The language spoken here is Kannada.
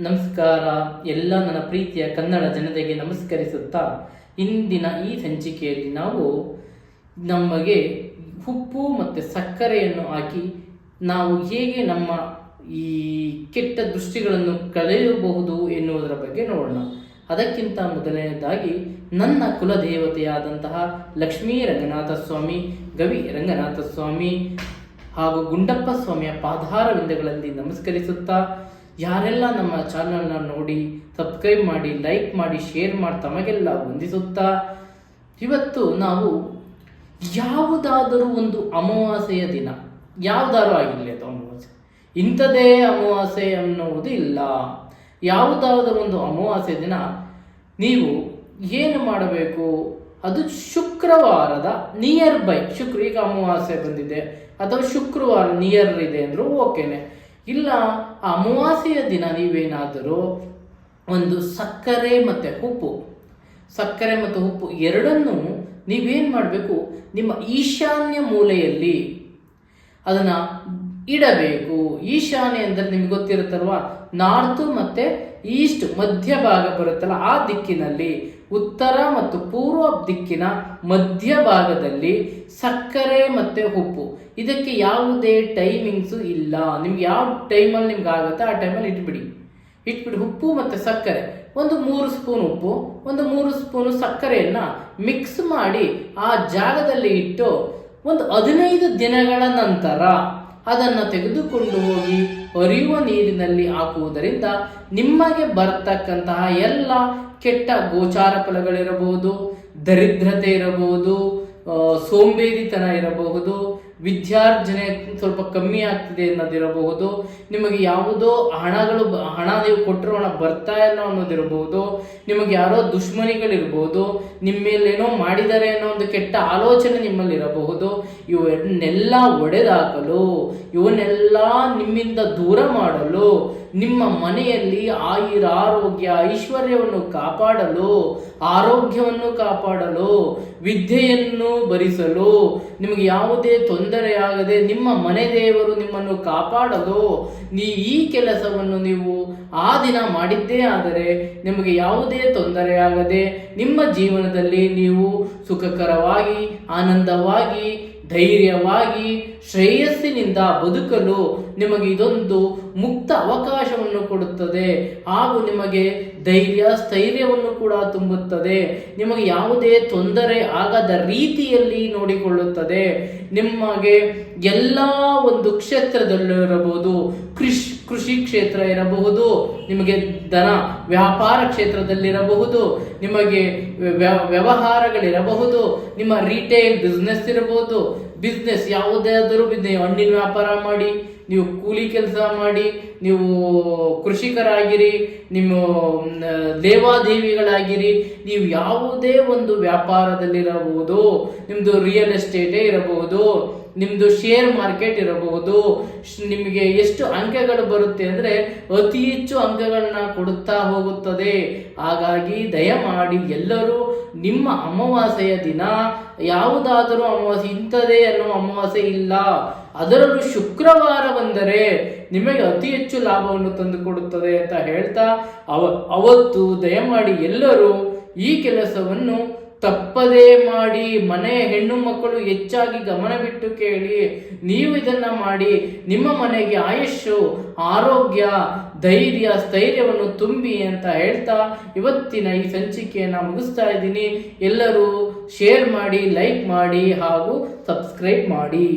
ನಮಸ್ಕಾರ. ಎಲ್ಲ ನನ್ನ ಪ್ರೀತಿಯ ಕನ್ನಡ ಜನತೆಗೆ ನಮಸ್ಕರಿಸುತ್ತಾ ಇಂದಿನ ಈ ಸಂಚಿಕೆಯಲ್ಲಿ ನಾವು ನಮಗೆ ಉಪ್ಪು ಮತ್ತು ಸಕ್ಕರೆಯನ್ನು ಹಾಕಿ ನಾವು ಹೇಗೆ ನಮ್ಮ ಈ ಕೆಟ್ಟ ದೃಷ್ಟಿಗಳನ್ನು ಕಳೆಯಬಹುದು ಎನ್ನುವುದರ ಬಗ್ಗೆ ನೋಡೋಣ. ಅದಕ್ಕಿಂತ ಮೊದಲನೆಯದಾಗಿ ನನ್ನ ಕುಲದೇವತೆಯಾದಂತಹ ಲಕ್ಷ್ಮೀ ರಂಗನಾಥ ಸ್ವಾಮಿ, ಗವಿ ರಂಗನಾಥ ಸ್ವಾಮಿ ಹಾಗೂ ಗುಂಡಪ್ಪ ಸ್ವಾಮಿಯ ಪಾದಾರವಿಂದಗಳಲ್ಲಿ ನಮಸ್ಕರಿಸುತ್ತಾ ಯಾರೆಲ್ಲ ನಮ್ಮ ಚಾನಲ್ನ ನೋಡಿ ಸಬ್ಸ್ಕ್ರೈಬ್ ಮಾಡಿ ಲೈಕ್ ಮಾಡಿ ಶೇರ್ ಮಾಡಿ ತಮಗೆಲ್ಲ ವಂದಿಸುತ್ತಾ, ಇವತ್ತು ನಾವು ಯಾವುದಾದರೂ ಒಂದು ಅಮಾವಾಸ್ಯೆಯ ದಿನ, ಯಾವುದಾದ್ರೂ ಆಗಿರಲಿ ಅದು ಅಮಾವಾಸ್ಯೆ. ಇಂಥದೇ ಅಮಾವಾಸ್ಯೆ ಅನ್ನುವುದು ಇಲ್ಲ. ಯಾವುದಾದರೂ ಒಂದು ಅಮಾವಾಸ್ಯೆ ದಿನ ನೀವು ಏನು ಮಾಡಬೇಕು? ಅದು ಶುಕ್ರವಾರದ ನಿಯರ್ ಬೈ ಶುಕ್ರ ಈಗ ಅಮಾವಾಸ್ಯೆ ಬಂದಿದೆ. ಅಥವಾ ಶುಕ್ರವಾರ ನಿಯರ್ ಇದೆ ಅಂದರೂ ಓಕೆನೆ. ಇಲ್ಲ ಅಮಾವಾಸ್ಯೆಯ ದಿನ ನೀವೇನಾದರೂ ಒಂದು ಸಕ್ಕರೆ ಮತ್ತು ಉಪ್ಪು, ಸಕ್ಕರೆ ಮತ್ತು ಉಪ್ಪು ಎರಡನ್ನೂ ನೀವೇನು ಮಾಡಬೇಕು? ನಿಮ್ಮ ಈಶಾನ್ಯ ಮೂಲೆಯಲ್ಲಿ ಅದನ್ನು ಇಡಬೇಕು. ಈಶಾನ್ಯ ಅಂದರೆ ನಿಮ್ಗೆ ಗೊತ್ತಿರುತ್ತಲ್ವಾ? ನಾರ್ತ್ ಮತ್ತು ಈಸ್ಟ್ ಮಧ್ಯಭಾಗ ಬರುತ್ತಲ್ಲ, ಆ ದಿಕ್ಕಿನಲ್ಲಿ. ಉತ್ತರ ಮತ್ತು ಪೂರ್ವ ದಿಕ್ಕಿನ ಮಧ್ಯ ಭಾಗದಲ್ಲಿ ಸಕ್ಕರೆ ಮತ್ತು ಉಪ್ಪು. ಇದಕ್ಕೆ ಯಾವುದೇ ಟೈಮಿಂಗ್ಸು ಇಲ್ಲ. ನಿಮ್ಗೆ ಯಾವ ಟೈಮಲ್ಲಿ ನಿಮ್ಗೆ ಆಗುತ್ತೆ ಆ ಟೈಮಲ್ಲಿ ಇಟ್ಬಿಡಿ. ಇಟ್ಬಿಡಿ. ಉಪ್ಪು ಮತ್ತು ಸಕ್ಕರೆ. ಒಂದು ಮೂರು ಸ್ಪೂನ್ ಉಪ್ಪು, ಒಂದು ಮೂರು ಸ್ಪೂನು ಸಕ್ಕರೆಯನ್ನು ಮಿಕ್ಸ್ ಮಾಡಿ ಆ ಜಾಗದಲ್ಲಿ ಇಟ್ಟು ಒಂದು ಹದಿನೈದು ದಿನಗಳ ನಂತರ ಅದನ್ನು ತೆಗೆದುಕೊಂಡು ಹೋಗಿ ಹರಿಯುವ ನೀರಿನಲ್ಲಿ ಹಾಕುವುದರಿಂದ ನಿಮಗೆ ಬರ್ತಕ್ಕಂತಹ ಎಲ್ಲ ಕೆಟ್ಟ ಗೋಚಾರ ಫಲಗಳಿರಬಹುದು, ದರಿದ್ರತೆ ಇರಬಹುದು ಸೋಂಬೇರಿತನ ಇರಬಹುದು ವಿದ್ಯಾರ್ಜನೆ ಸ್ವಲ್ಪ ಕಮ್ಮಿ ಆಗ್ತಿದೆ ಅನ್ನೋದಿರಬಹುದು. ನಿಮಗೆ ಯಾವುದೋ ಹಣಗಳು ಹಣ ನೀವು ಕೊಟ್ಟರು ಹಣ ಬರ್ತಾ ಇಲ್ಲ ಅನ್ನೋದಿರಬಹುದು. ನಿಮಗೆ ಯಾರೋ ದುಶ್ಮನಿಗಳಿರ್ಬೋದು. ನಿಮ್ಮ ಮೇಲೇನೋ ಮಾಡಿದ್ದಾರೆ ಅನ್ನೋ ಒಂದು ಕೆಟ್ಟ ಆಲೋಚನೆ ನಿಮ್ಮಲ್ಲಿ ಇರಬಹುದು ಇವನ್ನೆಲ್ಲ ಒಡೆದಾಕಲು, ಇವನ್ನೆಲ್ಲ ನಿಮ್ಮಿಂದ ದೂರ ಮಾಡಲು, ನಿಮ್ಮ ಮನೆಯಲ್ಲಿ ಆಯುರ ಆರೋಗ್ಯ ಐಶ್ವರ್ಯವನ್ನು ಕಾಪಾಡಲು, ಆರೋಗ್ಯವನ್ನು ಕಾಪಾಡಲು, ವಿದ್ಯೆಯನ್ನು ಭರಿಸಲು, ನಿಮಗೆ ಯಾವುದೇ ತೊಂದರೆಯಾಗದೆ ನಿಮ್ಮ ಮನೆ ದೇವರು ನಿಮ್ಮನ್ನು ಕಾಪಾಡಲು ನೀ ಈ ಕೆಲಸವನ್ನು ನೀವು ಆ ದಿನ ಮಾಡಿದ್ದೇ ಆದರೆ ನಿಮಗೆ ಯಾವುದೇ ತೊಂದರೆಯಾಗದೆ ನಿಮ್ಮ ಜೀವನದಲ್ಲಿ ನೀವು ಸುಖಕರವಾಗಿ, ಆನಂದವಾಗಿ, ಧೈರ್ಯವಾಗಿ ಶ್ರೇಯಸ್ಸಿನಿಂದ ಬದುಕಲು ನಿಮಗೆ ಇದೊಂದು ಮುಕ್ತ ಅವಕಾಶವನ್ನು ಕೊಡುತ್ತದೆ. ಹಾಗೂ ನಿಮಗೆ ಧೈರ್ಯ, ಸ್ಥೈರ್ಯವನ್ನು ಕೂಡ ತುಂಬುತ್ತದೆ. ನಿಮಗೆ ಯಾವುದೇ ತೊಂದರೆ ಆಗದ ರೀತಿಯಲ್ಲಿ ನೋಡಿಕೊಳ್ಳುತ್ತದೆ. ನಿಮಗೆ ಎಲ್ಲ ಒಂದು ಕ್ಷೇತ್ರದಲ್ಲಿರಬಹುದು ಕೃಷಿ ಕೃಷಿ ಕ್ಷೇತ್ರ ಇರಬಹುದು. ನಿಮಗೆ ಧನ ವ್ಯಾಪಾರ ಕ್ಷೇತ್ರದಲ್ಲಿರಬಹುದು ನಿಮಗೆ ವ್ಯ- ವ್ಯವಹಾರಗಳಿರಬಹುದು. ನಿಮ್ಮ ರಿಟೇಲ್ ಬಿಸ್ನೆಸ್ ಇರಬಹುದು. ಬಿಸ್ನೆಸ್ ಯಾವುದಾದರೂ ನೀವು ಹಣ್ಣಿನ ವ್ಯಾಪಾರ ಮಾಡಿ, ನೀವು ಕೂಲಿ ಕೆಲಸ ಮಾಡಿ, ನೀವು ಕೃಷಿಕರಾಗಿರಿ, ನಿಮ್ಮ ದೇವಾದೇವಿಗಳಾಗಿರಿ, ನೀವು ಯಾವುದೇ ಒಂದು ವ್ಯಾಪಾರದಲ್ಲಿರಬಹುದು ನಿಮ್ಮದು ರಿಯಲ್ ಎಸ್ಟೇಟೇ ಇರಬಹುದು. ನಿಮ್ಮದು ಶೇರ್ ಮಾರ್ಕೆಟ್ ಇರಬಹುದು. ನಿಮಗೆ ಎಷ್ಟು ಅಂಕಗಳು ಬರುತ್ತೆ ಅಂದರೆ ಅತಿ ಹೆಚ್ಚು ಅಂಕಗಳನ್ನ ಕೊಡುತ್ತಾ ಹೋಗುತ್ತದೆ. ಹಾಗಾಗಿ ದಯಮಾಡಿ ಎಲ್ಲರೂ ನಿಮ್ಮ ಅಮಾವಾಸ್ಯೆಯ ದಿನ ಯಾವುದಾದರೂ ಅಮಾವಾಸ್ಯೆ ಇಂಥದೇ ಅನ್ನೋ ಅಮಾವಾಸ್ಯೆ ಇಲ್ಲ. ಅದರಲ್ಲೂ ಶುಕ್ರವಾರ ಬಂದರೆ ನಿಮಗೆ ಅತಿ ಹೆಚ್ಚು ಲಾಭವನ್ನು ತಂದುಕೊಡುತ್ತದೆ ಅಂತ ಹೇಳ್ತಾ ಅವ, ಅವತ್ತು ದಯಮಾಡಿ ಎಲ್ಲರೂ ಈ ಕೆಲಸವನ್ನು ತಪ್ಪದೇ ಮಾಡಿ ಮನೆ ಹೆಣ್ಣು ಮಕ್ಕಳು ಹೆಚ್ಚಾಗಿ ಗಮನ ಬಿಟ್ಟು ಕೇಳಿ, ನೀವು ಇದನ್ನ ಮಾಡಿ ನಿಮ್ಮ ಮನೆಗೆ ಆಯುಷ್ಯು ಆರೋಗ್ಯ, ಧೈರ್ಯ, ಸ್ಥೈರ್ಯವನ್ನು ತುಂಬಿ ಅಂತ ಹೇಳ್ತಾ ಇವತ್ತಿನ ಈ ಸಂಚಿಕೆಯನ್ನು ಮುಗಿಸ್ತಾ ಇದ್ದೀನಿ. ಎಲ್ಲರೂ ಶೇರ್ ಮಾಡಿ ಲೈಕ್ ಮಾಡಿ ಹಾಗೂ ಸಬ್ಸ್ಕ್ರೈಬ್ ಮಾಡಿ.